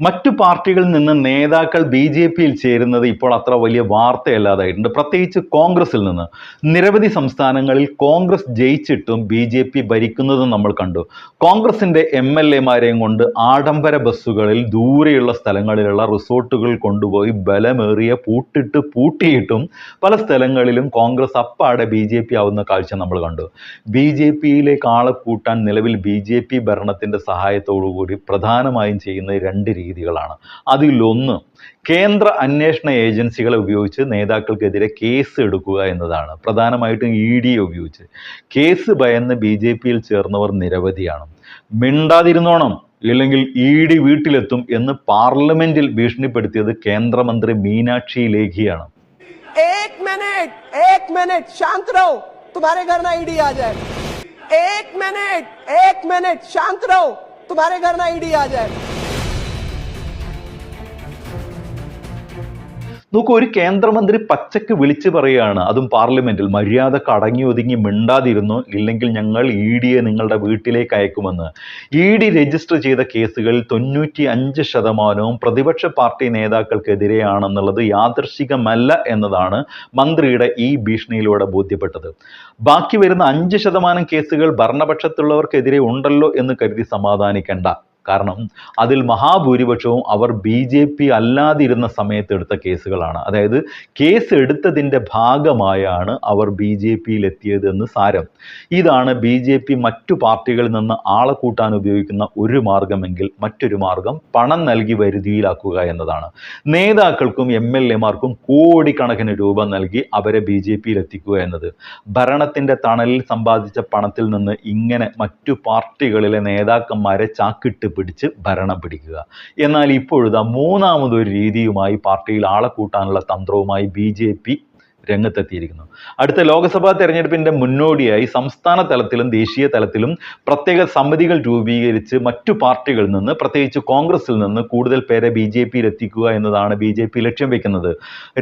മറ്റു പാർട്ടികളിൽ നിന്ന് നേതാക്കൾ ബി ജെ പിയിൽ ചേരുന്നത് ഇപ്പോൾ അത്ര വലിയ വാർത്തയല്ലാതായിട്ടുണ്ട്. പ്രത്യേകിച്ച് കോൺഗ്രസിൽ നിന്ന്. നിരവധി സംസ്ഥാനങ്ങളിൽ കോൺഗ്രസ് ജയിച്ചിട്ടും ബി ജെ പി ഭരിക്കുന്നത് നമ്മൾ കണ്ടു. കോൺഗ്രസിന്റെ എം എൽ എമാരെയും കൊണ്ട് ആഡംബര ബസ്സുകളിൽ ദൂരെയുള്ള സ്ഥലങ്ങളിലുള്ള റിസോർട്ടുകൾ കൊണ്ടുപോയി ബലമേറിയ പൂട്ടിട്ട് പൂട്ടിയിട്ടും പല സ്ഥലങ്ങളിലും കോൺഗ്രസ് അപ്പാടെ ബി ജെ പി ആവുന്ന കാഴ്ച നമ്മൾ കണ്ടു. ബി ജെ പിയിലേക്ക് ആളെ കൂട്ടാൻ നിലവിൽ ബി ജെ പി ഭരണത്തിന്റെ സഹായത്തോടു കൂടി പ്രധാനമായും ചെയ്യുന്ന രണ്ട് രീതികളാണ് അതിലൊന്ന് കേന്ദ്ര അന്വേഷണ ഏജൻസികളെ ഉപയോഗിച്ച് നേതാക്കൾക്കെതിരെ കേസ് എടുക്കുക എന്നതാണ് പ്രധാനമായിട്ടും ഇ ഡി ഉപയോഗിച്ച് കേസ് ഭയന്ന് ബി ജെ പിയിൽ ചേർന്നവർ നിരവധിയാണ് മിണ്ടാതിരുന്നോണം ഇല്ലെങ്കിൽ ഇ ഡി വീട്ടിലെത്തും എന്ന് പാർലമെന്റിൽ ഭീഷണിപ്പെടുത്തിയത് കേന്ദ്രമന്ത്രി മീനാക്ഷി ലേഖിയാണ് एक मिनट एक मिनट शांत रहो तुम्हारे घर ना ईडी आ जाए एक मिनट एक मिनट शांत रहो तुम्हारे घर ना ईडी आ जाए നോക്കൂ ഒരു കേന്ദ്രമന്ത്രി പച്ചക്ക് വിളിച്ചു പറയുകയാണ് അതും പാർലമെന്റിൽ മര്യാദ കടങ്ങി ഒതുങ്ങി മിണ്ടാതിരുന്നു? ഇല്ലെങ്കിൽ ഞങ്ങൾ ഇ ഡിയെ നിങ്ങളുടെ വീട്ടിലേക്ക് അയക്കുമെന്ന്. ഇ ഡി രജിസ്റ്റർ ചെയ്ത കേസുകളിൽ തൊണ്ണൂറ്റി അഞ്ച് ശതമാനവും പ്രതിപക്ഷ പാർട്ടി നേതാക്കൾക്കെതിരെയാണെന്നുള്ളത് യാദർശികമല്ല എന്നതാണ് മന്ത്രിയുടെ ഈ ഭീഷണിയിലൂടെ ബോധ്യപ്പെട്ടത്. ബാക്കി വരുന്ന അഞ്ച് ശതമാനം കേസുകൾ ഭരണപക്ഷത്തുള്ളവർക്കെതിരെ ഉണ്ടല്ലോ എന്ന് കരുതി സമാധാനിക്കേണ്ട. കാരണം അതിൽ മഹാഭൂരിപക്ഷവും അവർ ബി ജെ പി അല്ലാതിരുന്ന സമയത്ത് എടുത്ത കേസുകളാണ്. അതായത് കേസ് എടുത്തതിന്റെ ഭാഗമായാണ് അവർ ബി ജെ പിയിൽ എത്തിയതെന്ന് സാരം. ഇതാണ് ബി ജെ പി മറ്റു പാർട്ടികളിൽ നിന്ന് ആളെ കൂട്ടാൻ ഉപയോഗിക്കുന്ന ഒരു മാർഗമെങ്കിൽ മറ്റൊരു മാർഗം പണം നൽകി വരുതിയിലാക്കുക എന്നതാണ്. നേതാക്കൾക്കും എം എൽ എമാർക്കും കോടിക്കണക്കിന് രൂപ നൽകി അവരെ ബി ജെ പിയിൽ എത്തിക്കുക എന്നത്. ഭരണത്തിന്റെ തണലിൽ സമ്പാദിച്ച പണത്തിൽ നിന്ന് ഇങ്ങനെ മറ്റു പാർട്ടികളിലെ നേതാക്കന്മാരെ ചാക്കിട്ട് പിടിച്ച് ഭരണം പിടിക്കുക. എന്നാൽ ഇപ്പോഴിതാ മൂന്നാമതൊരു രീതിയുമായി പാർട്ടിയിൽ ആളെ കൂട്ടാനുള്ള തന്ത്രവുമായി ബി ജെ പി രംഗത്തെത്തിയിരിക്കുന്നു. അടുത്ത ലോക്സഭാ തെരഞ്ഞെടുപ്പിന്റെ മുന്നോടിയായി സംസ്ഥാന തലത്തിലും ദേശീയ തലത്തിലും പ്രത്യേക സമിതികൾ രൂപീകരിച്ച് മറ്റു പാർട്ടികളിൽ നിന്ന് പ്രത്യേകിച്ച് കോൺഗ്രസിൽ നിന്ന് കൂടുതൽ പേരെ ബി ജെ പിയിൽ എത്തിക്കുക എന്നതാണ് ബി ജെ പി ലക്ഷ്യം വെക്കുന്നത്.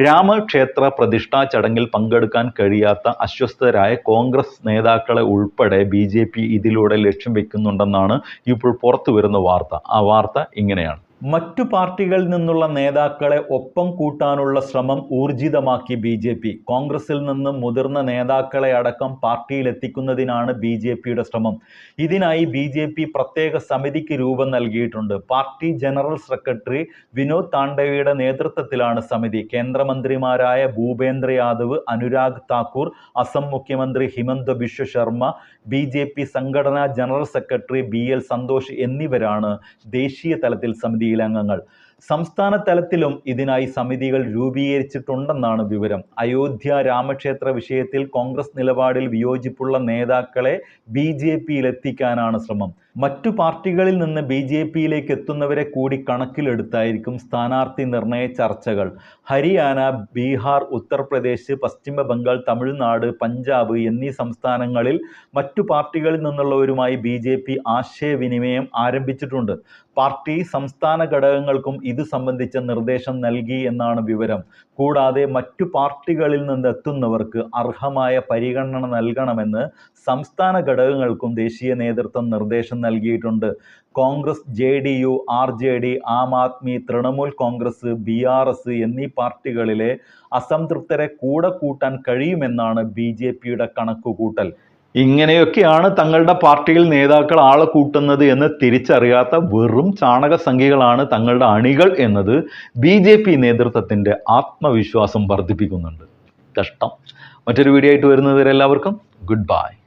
രാമക്ഷേത്ര പ്രതിഷ്ഠാ ചടങ്ങിൽ പങ്കെടുക്കാൻ കഴിയാത്ത അസ്വസ്ഥരായ കോൺഗ്രസ് നേതാക്കളെ ഉൾപ്പെടെ ബി ജെ പി ഇതിലൂടെ ലക്ഷ്യം വെക്കുന്നുണ്ടെന്നാണ് ഇപ്പോൾ പുറത്തു വരുന്ന വാർത്ത. ആ വാർത്ത ഇങ്ങനെയാണ്. മറ്റു പാർട്ടികളിൽ നിന്നുള്ള നേതാക്കളെ ഒപ്പം കൂട്ടാനുള്ള ശ്രമം ഊർജിതമാക്കി ബി ജെ പി. കോൺഗ്രസിൽ നിന്ന് മുതിർന്ന നേതാക്കളെ അടക്കം പാർട്ടിയിലെത്തിക്കുന്നതിനാണ് ബി ജെ പിയുടെ ശ്രമം. ഇതിനായി ബി ജെ പി പ്രത്യേക സമിതിക്ക് രൂപം നൽകിയിട്ടുണ്ട്. പാർട്ടി ജനറൽ സെക്രട്ടറി വിനോദ് താണ്ഡവയുടെ നേതൃത്വത്തിലാണ് സമിതി. കേന്ദ്രമന്ത്രിമാരായ ഭൂപേന്ദ്ര യാദവ് അനുരാഗ് താക്കൂർ അസം മുഖ്യമന്ത്രി Himanta Biswa Sarma B J P സംഘടനാ general secretary B L Santhosh എന്നിവരാണ് ദേശീയ തലത്തിൽ സമിതിയിലെ അംഗങ്ങൾ സംസ്ഥാന തലത്തിലും ഇതിനായി സമിതികൾ രൂപീകരിച്ചിട്ടുണ്ടെന്നാണ് വിവരം. അയോധ്യ രാമക്ഷേത്ര വിഷയത്തിൽ കോൺഗ്രസ് നിലപാടിൽ വിയോജിപ്പുള്ള നേതാക്കളെ ബി ജെ പിയിലെത്തിക്കാനാണ് ശ്രമം. മറ്റു പാർട്ടികളിൽ നിന്ന് ബി ജെ പിയിലേക്ക് എത്തുന്നവരെ കൂടി കണക്കിലെടുത്തായിരിക്കും സ്ഥാനാർത്ഥി നിർണയ ചർച്ചകൾ. ഹരിയാന ബീഹാർ ഉത്തർപ്രദേശ് പശ്ചിമ ബംഗാൾ തമിഴ്നാട് പഞ്ചാബ് എന്നീ സംസ്ഥാനങ്ങളിൽ മറ്റു പാർട്ടികളിൽ നിന്നുള്ളവരുമായി ബി ആശയവിനിമയം ആരംഭിച്ചിട്ടുണ്ട്. പാർട്ടി സംസ്ഥാന ഘടകങ്ങൾക്കും ഇത് സംബന്ധിച്ച നിർദ്ദേശം നൽകി എന്നാണ് വിവരം. കൂടാതെ മറ്റു പാർട്ടികളിൽ നിന്ന് എത്തുന്നവർക്ക് അർഹമായ പരിഗണന നൽകണമെന്ന് സംസ്ഥാന ഘടകങ്ങൾക്കും ദേശീയ നേതൃത്വം നിർദ്ദേശം നൽകിയിട്ടുണ്ട്. Congress J D U R J D Aam Aadmi Trinamool Congress B R S എന്നീ പാർട്ടികളിലെ അസംതൃപ്തരെ കൂടെ കൂട്ടാൻ കഴിയുമെന്നാണ് ബി ജെ പിയുടെ കണക്കുകൂട്ടൽ. ഇങ്ങനെയൊക്കെയാണ് തങ്ങളുടെ പാർട്ടിയിൽ നേതാക്കൾ ആളെ കൂട്ടുന്നത് എന്ന് തിരിച്ചറിയാത്ത വെറും ചാണക സംഖ്യകളാണ് തങ്ങളുടെ അണികൾ എന്നത് ബി ജെ പി നേതൃത്വത്തിന്റെ ആത്മവിശ്വാസം വർദ്ധിപ്പിക്കുന്നുണ്ട്. കഷ്ടം. മറ്റൊരു വീഡിയോ ആയിട്ട് വരുന്നവരെല്ലാവർക്കും ഗുഡ് ബൈ.